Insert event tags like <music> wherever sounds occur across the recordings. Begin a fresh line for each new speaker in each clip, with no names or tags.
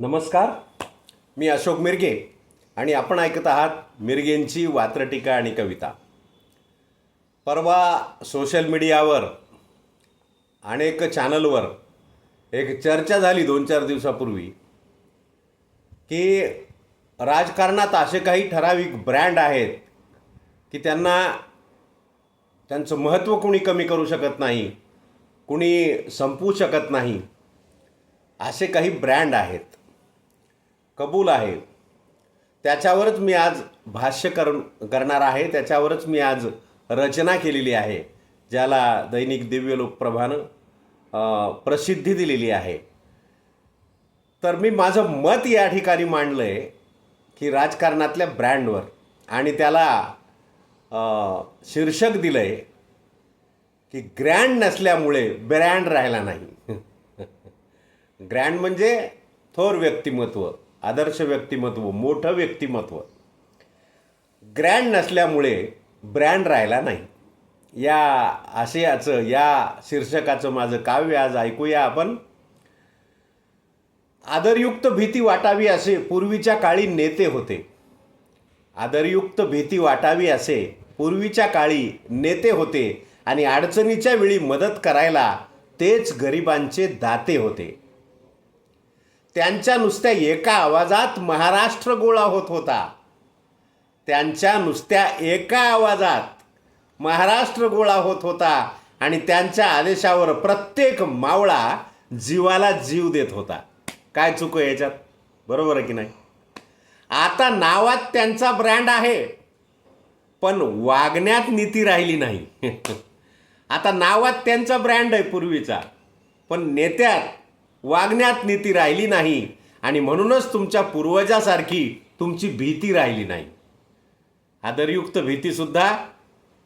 नमस्कार. मी अशोक मिरगे आणि आपण ऐकत आहात मिरगेंची वात्रटीका आणि कविता. परवा सोशल मीडियावर अनेक चॅनलवर एक चर्चा झाली दोन चार दिवसापूर्वी की राजकारणात असे काही ठराविक ब्रँड आहेत की त्यांना त्यांचं महत्त्व कुणी कमी करू शकत नाही कुणी संपवू शकत नाही असे काही ब्रँड आहेत. कबूल आहे. त्याच्यावरच मी आज भाष्य कर करणार आहे. त्याच्यावरच मी आज रचना केलेली आहे ज्याला दैनिक दिव्य लोकप्रभानं प्रसिद्धी दिलेली आहे. तर मी माझं मत या ठिकाणी मांडलं आहे की राजकारणातल्या ब्रँडवर आणि त्याला शीर्षक दिलं आहे की ग्रँड नसल्यामुळे ब्रँड राहिला नाही. <laughs> ग्रँड म्हणजे थोर व्यक्तिमत्व. आदर्श व्यक्तिमत्व मोठं व्यक्तिमत्व. ग्रँड नसल्यामुळे ब्रँड राहिला नाही. या आशयाचं या शीर्षकाचं माझं काव्य आज ऐकूया आपण. आदरयुक्त भीती वाटावी असे पूर्वीच्या काळी नेते होते. आदरयुक्त भीती वाटावी असे पूर्वीच्या काळी नेते होते आणि अडचणीच्या वेळी मदत करायला तेच गरिबांचे दाते होते. त्यांच्या नुसत्या एका आवाजात महाराष्ट्र गोळा होत होता. त्यांच्या नुसत्या एका आवाजात महाराष्ट्र गोळा होत होता आणि त्यांच्या आदेशावर प्रत्येक मावळा जीवाला जीव देत होता. काय चुक आहे याच्यात? बरोबर आहे की नाही? आता नावात त्यांचा ब्रँड आहे पण वागण्यात नीती राहिली नाही. <laughs> आता नावात त्यांचा ब्रँड आहे पूर्वीचा पण नेत्यात वागण्यात नीती राहिली नाही आणि म्हणूनच तुमच्या पूर्वजासारखी तुमची भीती राहिली नाही. आदरयुक्त भीतीसुद्धा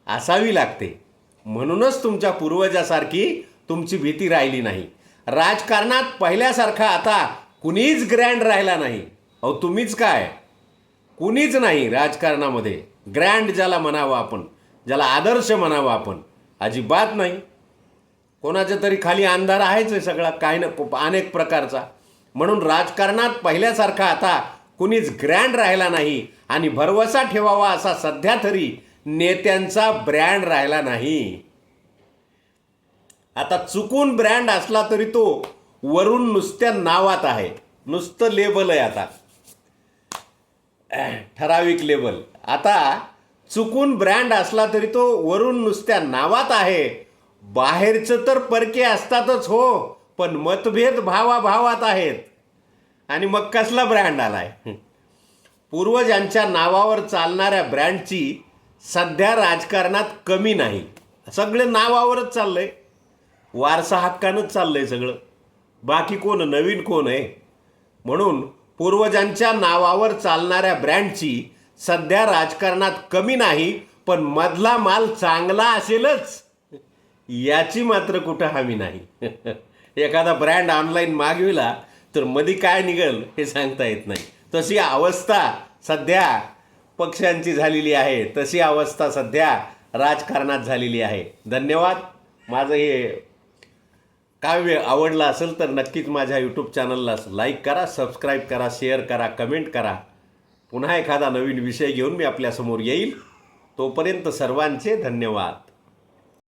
असावी लागते. म्हणूनच तुमच्या पूर्वजासारखी तुमची भीती राहिली नाही. राजकारणात पहिल्यासारखा आता कुणीच ग्रँड राहिला नाही. अहो तुम्हीच काय? कुणीच नाही राजकारणामध्ये. ग्रँड ज्याला म्हणावं आपण ज्याला आदर्श म्हणावं आपण अजिबात नाही. कोणाच्या तरी खाली अंधार आहेच आहे सगळा काही ना अनेक प्रकारचा. म्हणून राजकारणात पहिल्यासारखा आता कुणीच ग्रँड राहिला नाही आणि भरवसा ठेवावा असा सध्या तरी नेत्यांचा ब्रँड राहिला नाही. आता चुकून ब्रँड असला तरी तो वरून नुसत्या नावात आहे. नुसतं लेबल आहे आता. ठराविक लेबल आता चुकून ब्रँड असला तरी तो वरून नुसत्या नावात आहे. बाहेरचं तर परके असतातच हो पण मतभेद भावाभावात आहेत. आणि मग कसला ब्रँड आलाय? पूर्वजांच्या नावावर चालणाऱ्या ब्रँडची सध्या राजकारणात कमी नाही. सगळे नावावरच चाललंय. वारसा हक्कानंच चाललंय सगळं. बाकी कोण नवीन कोण आहे? म्हणून पूर्वजांच्या नावावर चालणाऱ्या ब्रँडची सध्या राजकारणात कमी नाही पण मधला माल चांगला असेलच. याची मात्र कुठं हमी नाही. एखादा ब्रँड ऑनलाईन मागविला तर मध्ये काय निघल हे सांगता येत नाही. तशी अवस्था सध्या पक्षांची झालेली आहे. तशी अवस्था सध्या राजकारणात झालेली आहे. धन्यवाद. माझं हे काव्य आवडलं असेल तर नक्कीच माझ्या यूट्यूब चॅनलला लाईक करा सबस्क्राईब करा शेअर करा कमेंट करा. पुन्हा एखादा नवीन विषय घेऊन मी आपल्यासमोर येईल. तोपर्यंत सर्वांचे धन्यवाद.